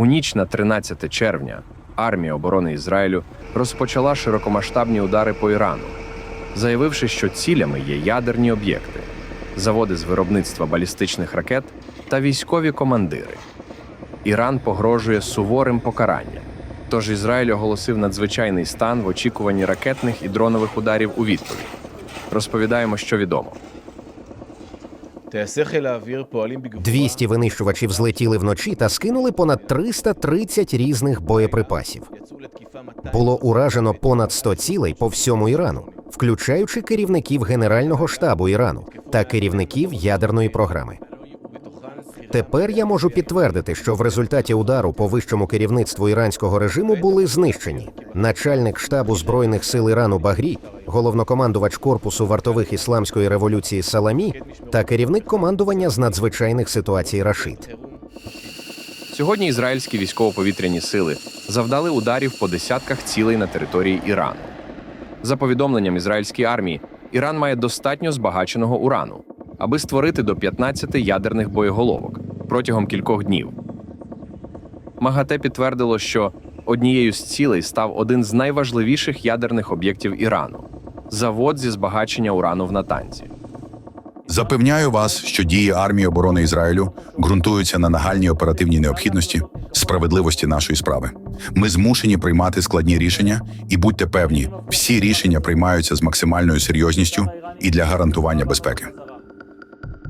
У ніч на 13 червня армія оборони Ізраїлю розпочала широкомасштабні удари по Ірану, заявивши, що цілями є ядерні об'єкти, заводи з виробництва балістичних ракет та військові командири. Іран погрожує суворим покаранням. Тож Ізраїль оголосив надзвичайний стан в очікуванні ракетних і дронових ударів у відповідь. Розповідаємо, що відомо. 200 винищувачів злетіли вночі та скинули понад 330 різних боєприпасів. Було уражено понад 100 цілей по всьому Ірану, включаючи керівників Генерального штабу Ірану та керівників ядерної програми. Тепер я можу підтвердити, що в результаті удару по вищому керівництву іранського режиму були знищені начальник штабу збройних сил Ірану Багрі, головнокомандувач корпусу вартових ісламської революції Саламі та керівник командування з надзвичайних ситуацій Рашид. Сьогодні ізраїльські військово-повітряні сили завдали ударів по десятках цілей на території Ірану. За повідомленням ізраїльської армії, Іран має достатньо збагаченого урану, аби створити до 15 ядерних боєголовок, протягом кількох днів. МАГАТЕ підтвердило, що однією з цілей став один з найважливіших ядерних об'єктів Ірану завод зі збагачення урану в Натанзі. Запевняю вас, що дії армії оборони Ізраїлю ґрунтуються на нагальній оперативній необхідності, справедливості нашої справи. Ми змушені приймати складні рішення, і будьте певні, всі рішення приймаються з максимальною серйозністю і для гарантування безпеки.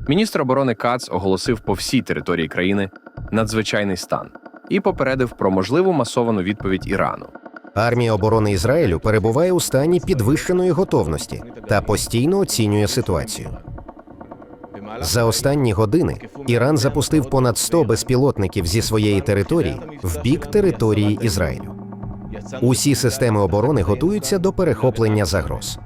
Міністр оборони Кац оголосив по всій території країни надзвичайний стан і попередив про можливу масовану відповідь Ірану. Армія оборони Ізраїлю перебуває у стані підвищеної готовності та постійно оцінює ситуацію. За останні години Іран запустив понад 100 безпілотників зі своєї території в бік території Ізраїлю. Усі системи оборони готуються до перехоплення загроз.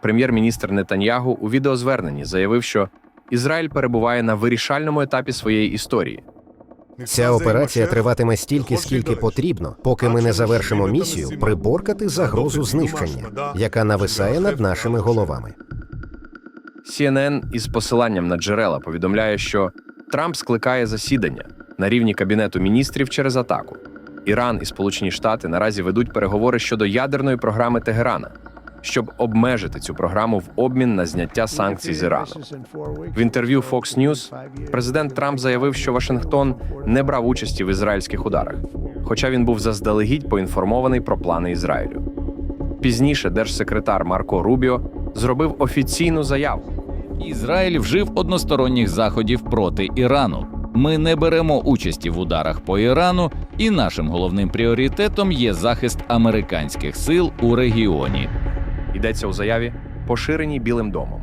Прем'єр-міністр Нетаньягу у відеозверненні заявив, що Ізраїль перебуває на вирішальному етапі своєї історії. Ця операція триватиме стільки, скільки потрібно, поки ми не завершимо місію приборкати загрозу знищення, яка нависає над нашими головами. CNN із посиланням на джерела повідомляє, що Трамп скликає засідання на рівні кабінету міністрів через атаку. Іран і Сполучені Штати наразі ведуть переговори щодо ядерної програми Тегерана, щоб обмежити цю програму в обмін на зняття санкцій з Ірану. В інтерв'ю Fox News президент Трамп заявив, що Вашингтон не брав участі в ізраїльських ударах, хоча він був заздалегідь поінформований про плани Ізраїлю. Пізніше держсекретар Марко Рубіо зробив офіційну заяву. Ізраїль вжив односторонніх заходів проти Ірану. Ми не беремо участі в ударах по Ірану, і нашим головним пріоритетом є захист американських сил у регіоні. Йдеться у заяві, поширеній Білим домом.